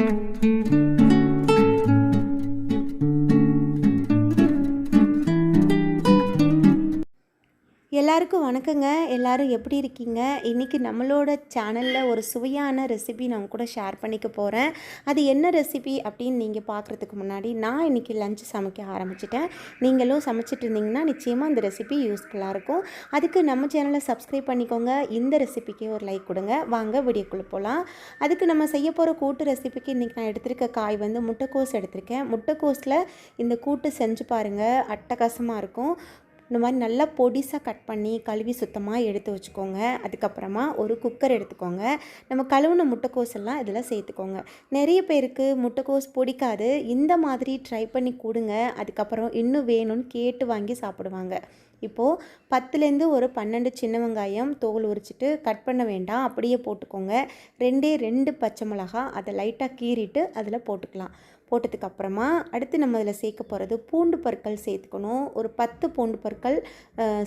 thank you வணக்கங்க. எல்லோரும் எப்படி இருக்கீங்க? இன்றைக்கி நம்மளோட சேனலில் ஒரு சுவையான ரெசிபி நான் கூட ஷேர் பண்ணிக்க போகிறேன் அது என்ன ரெசிபி அப்படின்னு நீங்கள் பார்க்குறதுக்கு முன்னாடி நான் இன்றைக்கி லஞ்ச் சமைக்க ஆரம்பிச்சிட்டேன். நீங்களும் சமைச்சிட்டு இருந்தீங்கன்னா நிச்சயமாக அந்த ரெசிபி யூஸ்ஃபுல்லாக இருக்கும். அதுக்கு நம்ம சேனலை சப்ஸ்கிரைப் பண்ணிக்கோங்க. இந்த ரெசிபிக்கு ஒரு லைக் கொடுங்க. வாங்க வீடியோக்குள்ளே போகலாம் அதுக்கு நம்ம செய்ய போகிற கூட்டு ரெசிபிக்கு இன்றைக்கி நான் எடுத்திருக்க காய் வந்து முட்டைக்கோஸ் எடுத்திருக்கேன். முட்டைக்கோஸில் இந்த கூட்டு செஞ்சு பாருங்கள் அட்டகாசமாக இருக்கும். இந்த மாதிரி நல்லா பொடிசாக கட் பண்ணி கழுவி சுத்தமாக எடுத்து வச்சுக்கோங்க. அதுக்கப்புறமா ஒரு குக்கர் எடுத்துக்கோங்க. நம்ம கழுவுன முட்டைக்கோஸ் எல்லாம் இதில் சேர்த்துக்கோங்க. நிறைய பேருக்கு முட்டைக்கோஸ் பிடிக்காது. இந்த மாதிரி ட்ரை பண்ணி கொடுங்க. அதுக்கப்புறம் இன்னும் வேணும்னு கேட்டு வாங்கி சாப்பிடுவாங்க. இப்போது பத்துலேருந்து ஒரு பன்னெண்டு சின்ன வெங்காயம் தோல் உரிச்சிட்டு கட் பண்ண வேண்டாம். அப்படியே போட்டுக்கோங்க. ரெண்டே ரெண்டு பச்சை மிளகா அதை லைட்டாக கீறிட்டு அதில் போட்டுக்கலாம். போட்டதுக்கு அப்புறமா அடுத்து நம்ம அதில் சேர்க்க போகிறது பூண்டு பற்கள் சேர்த்துக்கணும். ஒரு பத்து பூண்டு பற்கள்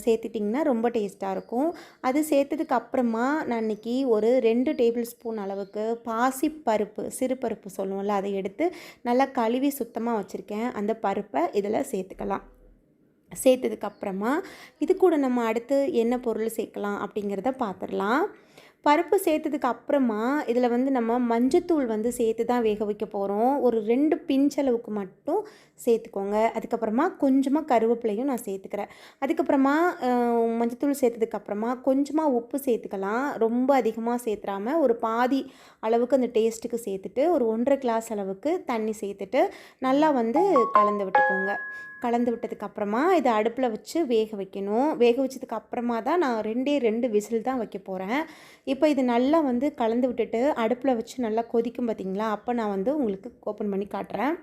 சேர்த்துட்டிங்கன்னா ரொம்ப டேஸ்ட்டாக இருக்கும். அது சேர்த்ததுக்கு அப்புறமா நான் இன்றைக்கி ஒரு ரெண்டு டேபிள் ஸ்பூன் அளவுக்கு பாசி பருப்பு சிறு பருப்பு சொல்லுவோம்ல அதை எடுத்து நல்லா கழுவி சுத்தமாக வச்சுருக்கேன். அந்த பருப்பை இதில் சேர்த்துக்கலாம். சேர்த்ததுக்கப்புறமா இது கூட நம்ம அடுத்து என்ன பொருள் சேர்க்கலாம் அப்படிங்கிறத பார்த்துடலாம். பருப்பு சேர்த்ததுக்கு அப்புறமா இதில் வந்து நம்ம மஞ்சத்தூள் வந்து சேர்த்து தான் வேக வைக்க போகிறோம். ஒரு ரெண்டு பிஞ்சளவுக்கு மட்டும் சேர்த்துக்கோங்க. அதுக்கப்புறமா கொஞ்சமாக கருவேப்பிலையும் நான் சேர்த்துக்கிறேன். அதுக்கப்புறமா மஞ்சத்தூள் சேர்த்ததுக்கப்புறமா கொஞ்சமாக உப்பு சேர்த்துக்கலாம். ரொம்ப அதிகமாக சேர்த்துறாமல் ஒரு பாதி அளவுக்கு அந்த டேஸ்ட்டுக்கு சேர்த்துட்டு ஒரு ஒன்றரை கிளாஸ் அளவுக்கு தண்ணி சேர்த்துட்டு நல்லா வந்து கலந்து விட்டுக்கோங்க. கலந்து விட்டதுக்கப்புறமா இதை அடுப்பில் வச்சு வேக வைக்கணும். வேக வச்சதுக்கு அப்புறமா தான் நான் ரெண்டே ரெண்டு விசில் தான் வைக்க போகிறேன். இப்போ இது நல்லா வந்து கலந்து விட்டுட்டு அடுப்பில் வச்சு நல்லா கொதிக்கும் பார்த்தீங்களா? அப்போ நான் வந்து உங்களுக்கு ஓப்பன் பண்ணி காட்டுறேன்.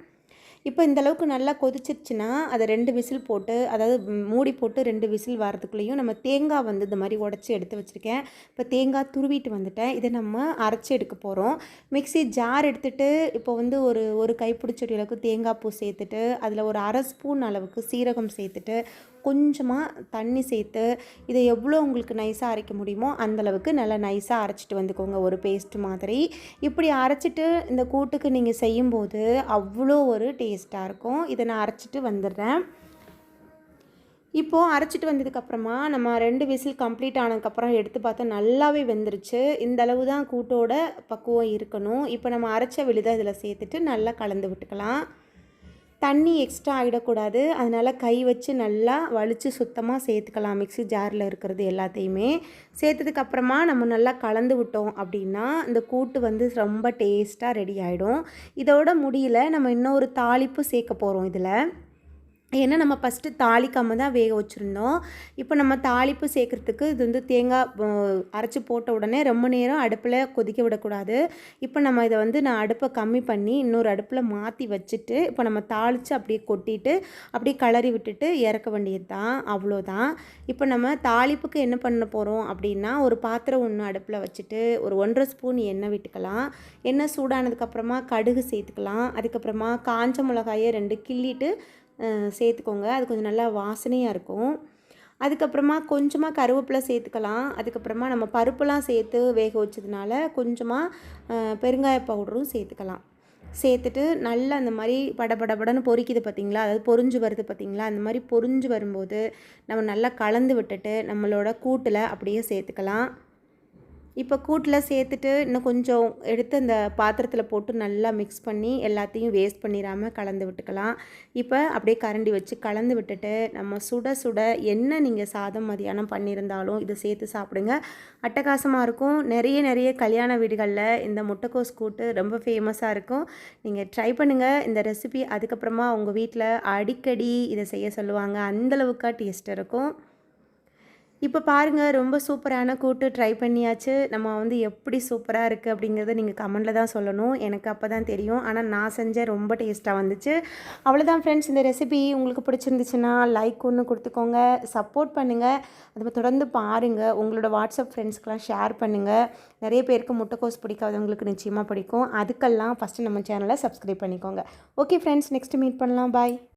இப்போ இந்த அளவுக்கு நல்லா கொதிச்சிருச்சுன்னா அதை ரெண்டு விசில் போட்டு அதாவது மூடி போட்டு ரெண்டு விசில் வரதுக்குள்ளேயும் நம்ம தேங்காய் வந்து இந்த மாதிரி உடச்சி எடுத்து வச்சுருக்கேன். இப்போ தேங்காய் துருவிட்டு வந்துட்டேன். இதை நம்ம அரைச்சி எடுக்க போகிறோம் மிக்ஸி ஜார் எடுத்துட்டு இப்போ வந்து ஒரு ஒரு கைப்பிடிச்சடி அளவுக்கு தேங்காய் பூ சேர்த்துட்டு அதில் ஒரு அரை ஸ்பூன் அளவுக்கு சீரகம் சேர்த்துட்டு கொஞ்சமாக தண்ணி சேர்த்து இதை எவ்வளோ உங்களுக்கு நைஸாக அரைக்க முடியுமோ அந்தளவுக்கு நல்லா நைஸாக அரைச்சிட்டு வந்துக்கோங்க. ஒரு பேஸ்ட் மாதிரி. இப்படி அரைச்சிட்டு இந்த கூட்டுக்கு நீங்கள் செய்யும்போது அவ்வளோ ஒரு டேஸ்ட்டாக இருக்கும். இதை நான் அரைச்சிட்டு வந்துடுறேன். இப்போது அரைச்சிட்டு வந்ததுக்கப்புறமா நம்ம ரெண்டு விசில் கம்ப்ளீட் ஆனதுக்கப்புறம் எடுத்து பார்த்தா நல்லாவே வெந்துருச்சு. இந்த அளவு தான் கூட்டோட பக்குவம் இருக்கணும். இப்போ நம்ம அரைச்ச விழுதை இதில் சேர்த்துட்டு நல்லா கலந்து விட்டுக்கலாம். தண்ணி எக்ஸ்ட்ரா ஆகிடக்கூடாது அதனால் கை வச்சு நல்லா வலித்து சுத்தமாக சேர்த்துக்கலாம். மிக்ஸி ஜாரில் இருக்கிறது எல்லாத்தையுமே. சேர்த்ததுக்கப்புறமா நம்ம நல்லா கலந்து விட்டோம் அப்படின்னா இந்த கூட்டு வந்து ரொம்ப டேஸ்ட்டாக ரெடி ஆகிடும் இதோட முடியல நம்ம இன்னொரு தாளிப்பு சேர்க்க போகிறோம் இதில். ஏன்னா நம்ம ஃபஸ்ட்டு தாளிக்காம தான் வேக வச்சுருந்தோம். இப்போ நம்ம தாளிப்பு சேர்க்குறதுக்கு இது வந்து தேங்காய் அரைச்சி போட்ட உடனே ரொம்ப நேரம் அடுப்பில் கொதிக்க விடக்கூடாது. இப்போ நம்ம இதை வந்து நான் அடுப்பை கம்மி பண்ணி இன்னொரு அடுப்பில் மாற்றி வச்சுட்டு இப்போ நம்ம தாளித்து அப்படியே கொட்டிட்டு அப்படியே கிளறி விட்டுட்டு இறக்க வேண்டியது தான். அவ்வளோதான். இப்போ நம்ம தாளிப்புக்கு என்ன பண்ண போகிறோம் அப்படின்னா ஒரு பாத்திரம் ஒன்று அடுப்பில் வச்சுட்டு ஒரு ஒன்றரை ஸ்பூன் எண்ணெய் விட்டுக்கலாம். எண்ணெய் சூடானதுக்கப்புறமா கடுகு சேர்த்துக்கலாம். அதுக்கப்புறமா காஞ்ச மிளகாயை ரெண்டு கிள்ளிட்டு சேர்த்துக்கோங்க. அது கொஞ்சம் நல்லா வாசனையாக இருக்கும். அதுக்கப்புறமா கொஞ்சமாக கருவேப்பிலை சேர்த்துக்கலாம். அதுக்கப்புறமா நம்ம பருப்புலாம் சேர்த்து வேக வச்சதுனால கொஞ்சமாக பெருங்காய பவுடரும் சேர்த்துக்கலாம். சேர்த்துட்டு நல்லா அந்த மாதிரி படபடபடன்னு பொரிக்குது பார்த்தீங்களா அதாவது பொரிஞ்சு வருது பார்த்தீங்களா அந்த மாதிரி பொரிஞ்சு வரும்போது நம்ம நல்லா கலந்து விட்டுட்டு நம்மளோட கூட்டில் அப்படியே சேர்த்துக்கலாம். இப்போ கூட்டில் சேர்த்துட்டு இன்னும் கொஞ்சம் எடுத்து அந்த பாத்திரத்தில் போட்டு நல்லா மிக்ஸ் பண்ணி எல்லாத்தையும் வேஸ்ட் பண்ணிடாமல் கலந்து விட்டுக்கலாம். இப்போ அப்படியே கரண்டி வச்சு கலந்து விட்டுட்டு நம்ம சுட சுட என்ன நீங்கள் சாதம் மதியானம் பண்ணியிருந்தாலும் இதை சேர்த்து சாப்பிடுங்க. அட்டகாசமாக இருக்கும். நிறைய நிறைய கல்யாண வீடுகளில் இந்த முட்டைக்கோஸ் கூட்டு ரொம்ப ஃபேமஸாக இருக்கும். நீங்கள் ட்ரை பண்ணுங்கள் இந்த ரெசிபி அதுக்கப்புறமா உங்கள் வீட்டில் அடிக்கடி இதை செய்ய சொல்லுவாங்க. அந்தளவுக்காக டேஸ்ட் இருக்கும். இப்போ பாருங்கள் ரொம்ப சூப்பரான கூட்டு ட்ரை பண்ணியாச்சு. நம்ம வந்து எப்படி சூப்பராக இருக்குது அப்படிங்கிறத நீங்கள் கமெண்டில் தான் சொல்லணும். எனக்கு அப்போ தான் தெரியும். ஆனால் நான் செஞ்ச ரொம்ப டேஸ்ட்டாக வந்துச்சு. அவ்வளோதான் ஃப்ரெண்ட்ஸ் இந்த ரெசிபி உங்களுக்கு பிடிச்சிருந்துச்சுன்னா லைக் ஒன்று கொடுத்துக்கோங்க. சப்போர்ட் பண்ணுங்கள் அது தொடர்ந்து பாருங்கள் உங்களோட வாட்ஸ்அப் ஃப்ரெண்ட்ஸ்க்கெலாம் ஷேர் பண்ணுங்கள் நிறைய பேருக்கு முட்டைக்கோஸ் பிடிக்காதவங்களுக்கு நிச்சயமாக பிடிக்கும். அதுக்கெல்லாம் ஃபஸ்ட்டு நம்ம சேனலை சப்ஸ்கிரைப் பண்ணிக்கோங்க. ஓகே ஃப்ரெண்ட்ஸ் நெக்ஸ்ட் மீட் பண்ணலாம். பாய்